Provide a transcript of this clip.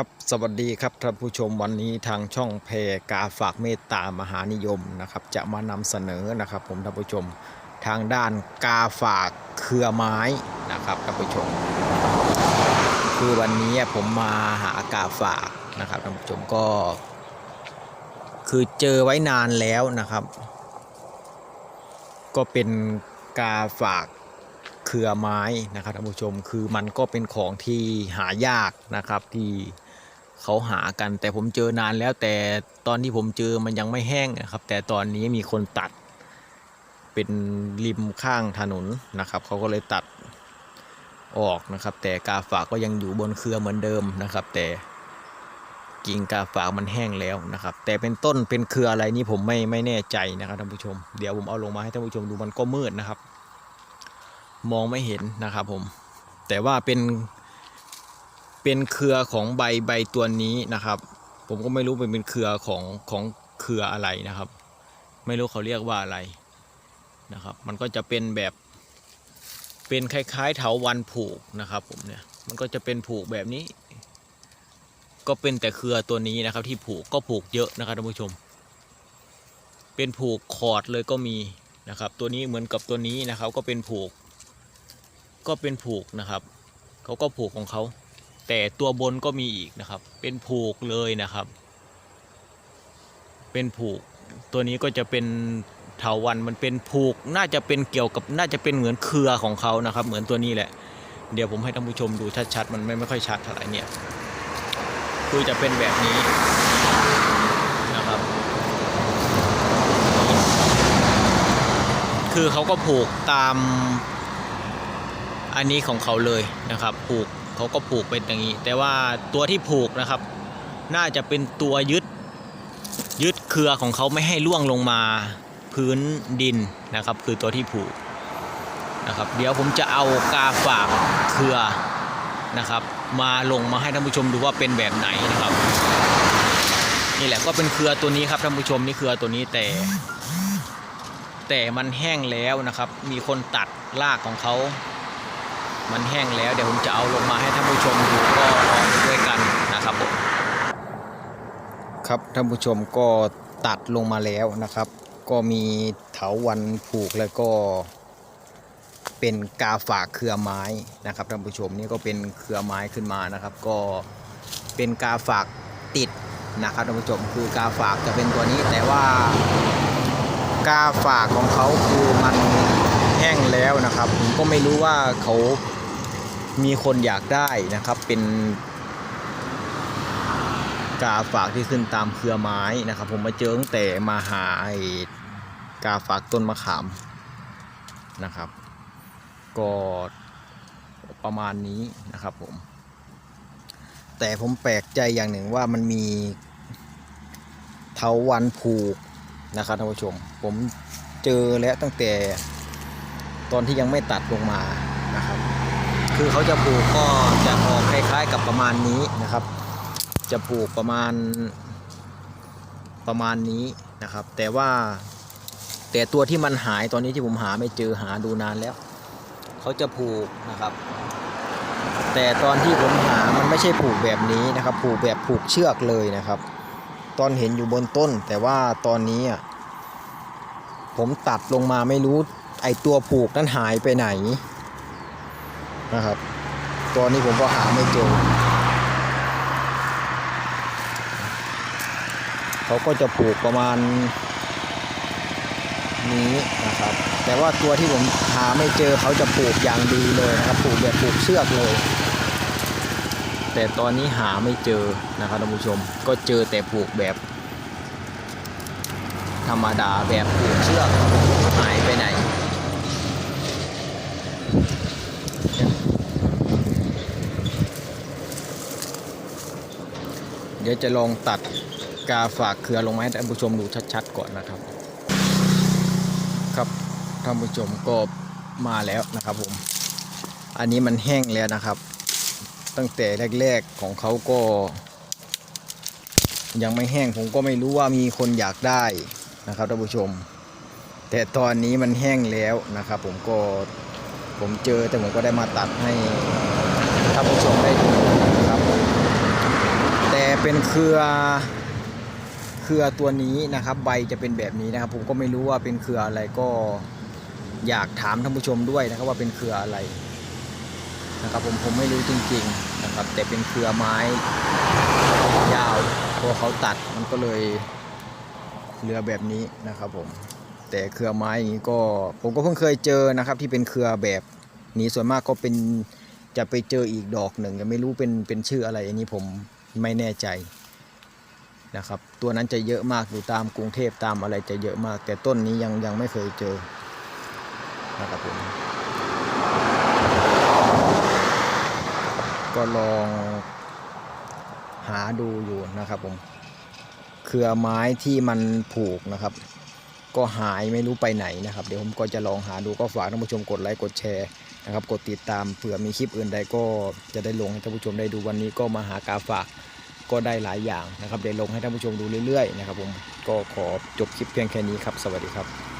ครับสวัสดีครับท่านผู้ชมวันนี้ทางช่องเพกาฝากเมตตามหานิยมนะครับ จะมานำเสนอนะครับ ผมท่านผู้ชมทางด้านกาฝากเครือไม้นะครับท่านผู้ชม คือวันนี้ผมมาหากาฝากนะครับท่านผู้ชมก็ คือเจอไว้นานแล้วนะครับ ก็เป็นกาฝากเครือไม้นะครับท่านผู้ชมคือมันก็เป็นของที่หายากนะครับที่ เขาหากัน แต่ผมเจอนานแล้วแต่ตอนที่ผมเจอมันยังไม่แห้งนะครับ แต่ตอนนี้มีคนตัด เป็นริมข้างถนนนะครับเขาก็เลยตัดออกนะครับ แต่กาฝากก็ยังอยู่บนเครือเหมือนเดิมนะครับ แต่กิ่งกาฝากมันแห้งแล้วนะครับ แต่เป็นต้นเป็นเครืออะไรนี่ผมไม่ไม่แน่ใจนะครับท่านผู้ชม เดี๋ยวผมเอาลงมาให้ท่านผู้ชมดูมันก็มืดนะครับ มองไม่เห็นนะครับผมแต่ว่าเป็น เป็นเครือของใบใบตัวนี้นะครับ ผมก็ไม่รู้เป็นเป็นเครือของของเครืออะไรนะครับ ไม่รู้เขาเรียกว่าอะไรนะครับ มันก็จะเป็นแบบเป็นคล้ายๆเถาวันผูกนะครับ ผมเนี่ยมันก็จะเป็นผูกแบบนี้ ก็เป็นแต่เครือตัวนี้นะครับ ที่ผูกก็ผูกเยอะนะครับท่านผู้ชม เป็นผูกคอร์ดเลยก็มีนะครับ ตัวนี้เหมือนกับตัวนี้นะครับ ก็เป็นผูก ก็เป็นผูกนะครับเขาก็ผูกของเขา แต่ตัวบนก็มีอีกนะครับ เป็นผูกเลยนะครับ เป็นผูก ตัวนี้ก็จะเป็นเถาวันมันเป็นผูก น่าจะเป็นเกี่ยวกับน่าจะเป็นเหมือนเครือของเขานะครับ เหมือนตัวนี้แหละ เดี๋ยวผมให้ท่านผู้ชมดูชัดๆมันไม่ไม่ค่อยชัดเท่าไหร่เนี่ยคือจะเป็นแบบนี้นะครับ คือเขาก็ผูกตามอันนี้ของเขาเลยนะครับ ผูก เขาก็ผูกเป็นอย่างนี้ แต่ว่าตัวที่ผูกนะครับ น่าจะเป็นตัวยึดยึดเครือของเขาไม่ให้ล่วงลงมาพื้นดินนะครับ คือตัวที่ผูกนะครับ เดี๋ยวผมจะเอากาฝากเครือนะครับ มาลงมาให้ท่านผู้ชมดูว่าเป็นแบบไหนนะครับ นี่แหละก็เป็นเครือตัวนี้ครับท่านผู้ชมนี่เครือตัวนี้แต่ แต่มันแห้งแล้วนะครับ มีคนตัดรากของเขา มันแห้งแล้วเดี๋ยวผมจะเอาลงมาให้ท่านผู้ชมดูก็รอไปด้วยกันนะครับผมครับท่านผู้ชมก็ตัดลงมาแล้วนะครับ ก็มีเถาวันผูกแล้วก็เป็นกาฝากเครือไม้นะครับท่านผู้ชมนี่ก็เป็นเครือไม้ขึ้นมานะครับ ก็เป็นกาฝากติดนะครับท่านผู้ชมคือกาฝากจะเป็นตัวนี้แต่ว่ากาฝากของเขาคือมันแห้งแล้วนะครับ ผมก็ไม่รู้ว่าเขา มีคนอยากได้นะครับเป็นกาฝากที่ขึ้นตามเครือไม้นะครับ ผมมาเจอตั้งแต่มาหาไอ้กาฝากต้นมะขามนะครับ ก็ประมาณนี้นะครับผม แต่ผมแปลกใจอย่างหนึ่งว่ามันมีเทาวันผูกนะครับท่านผู้ชม ผมเจอแล้วตั้งแต่ตอนที่ยังไม่ตัดลงมานะครับ คือเขาจะปลูกก็จะออกคล้ายๆกับประมาณนี้นะครับ จะปลูกประมาณประมาณนี้นะครับ แต่ว่าแต่ตัวที่มันหายตอนนี้ที่ผมหาไม่เจอหาดูนานแล้ว เขาจะผูกนะครับ แต่ตอนที่ผมหามันไม่ใช่ผูกแบบนี้นะครับ ผูกแบบผูกเชือกเลยนะครับ ตอนเห็นอยู่บนต้น แต่ว่าตอนนี้ผมตัดลงมาไม่รู้ไอตัวผูกนั้นหายไปไหน นะครับ ตอนนี้ผมก็หาไม่เจอเขาก็จะผูกประมาณนี้นะครับ แต่ว่าตัวที่ผมหาไม่เจอเขาจะผูกอย่างดีเลยนะครับผูกแบบผูกเชือกเลย แต่ตอนนี้หาไม่เจอนะครับท่านผู้ชม ก็เจอแต่ผูกแบบ ธรรมดาแบบผูกเชือกหายไปไหน ดี๋ยวจะลองตัดกาฝากเครือลงมาให้ท่านผู้ชมดูชัดๆก่อนนะครับ ครับท่านผู้ชมก็มาแล้วนะครับผม อันนี้มันแห้งแล้วนะครับ ตั้งแต่แรกๆของเขาก็ ยังไม่แห้งผมก็ไม่รู้ว่ามีคนอยากได้นะครับท่านผู้ชม แต่ตอนนี้มันแห้งแล้วนะครับ ผมก็ผมเจอแต่ผมก็ได้มาตัดให้ท่านผู้ชมได้ดูนะครับ เครือเครือตัวนี้นะครับใบจะเป็นแบบนี้นะครับ ผมก็ไม่รู้ว่าเป็นเครืออะไรก็อยากถามท่านผู้ชมด้วยนะครับว่าเป็นเครืออะไรนะครับผมผมไม่รู้จริงๆนะครับ แต่เป็นเครือไม้ยาวพอเขาตัดมันก็เลยเหลือแบบนี้นะครับผมแต่เครือไม้อย่างนี้ก็ผมก็เพิ่งเคยเจอนะครับที่เป็นเครือแบบนี้ส่วนมากก็เป็นจะไปเจออีกดอกหนึ่งยังไม่รู้เป็นเป็นชื่ออะไรอันนี้ผมไม่แน่ใจ นะครับ ตัวนั้นจะเยอะมากอยู่ตามกรุงเทพตามอะไรจะเยอะมาก แต่ต้นนี้ยังยังไม่เคยเจอนะครับผมก็ลองหาดูอยู่นะครับผมเครือไม้ที่มันผูกนะครับ ก็หายไม่รู้ไปไหนนะครับ เดี๋ยวผมก็จะลองหาดูก็ฝากท่านผู้ชมกดไลค์กดแชร์นะครับ กดติดตามเผื่อมีคลิปอื่นใดก็จะได้ลงให้ท่านผู้ชมได้ดูวันนี้ก็มาหากาฝาก ก็ได้หลายอย่างนะครับได้ลงให้ท่านผู้ชมดูเรื่อยๆนะครับผมก็ขอจบคลิปเพียงแค่นี้ครับ สวัสดีครับ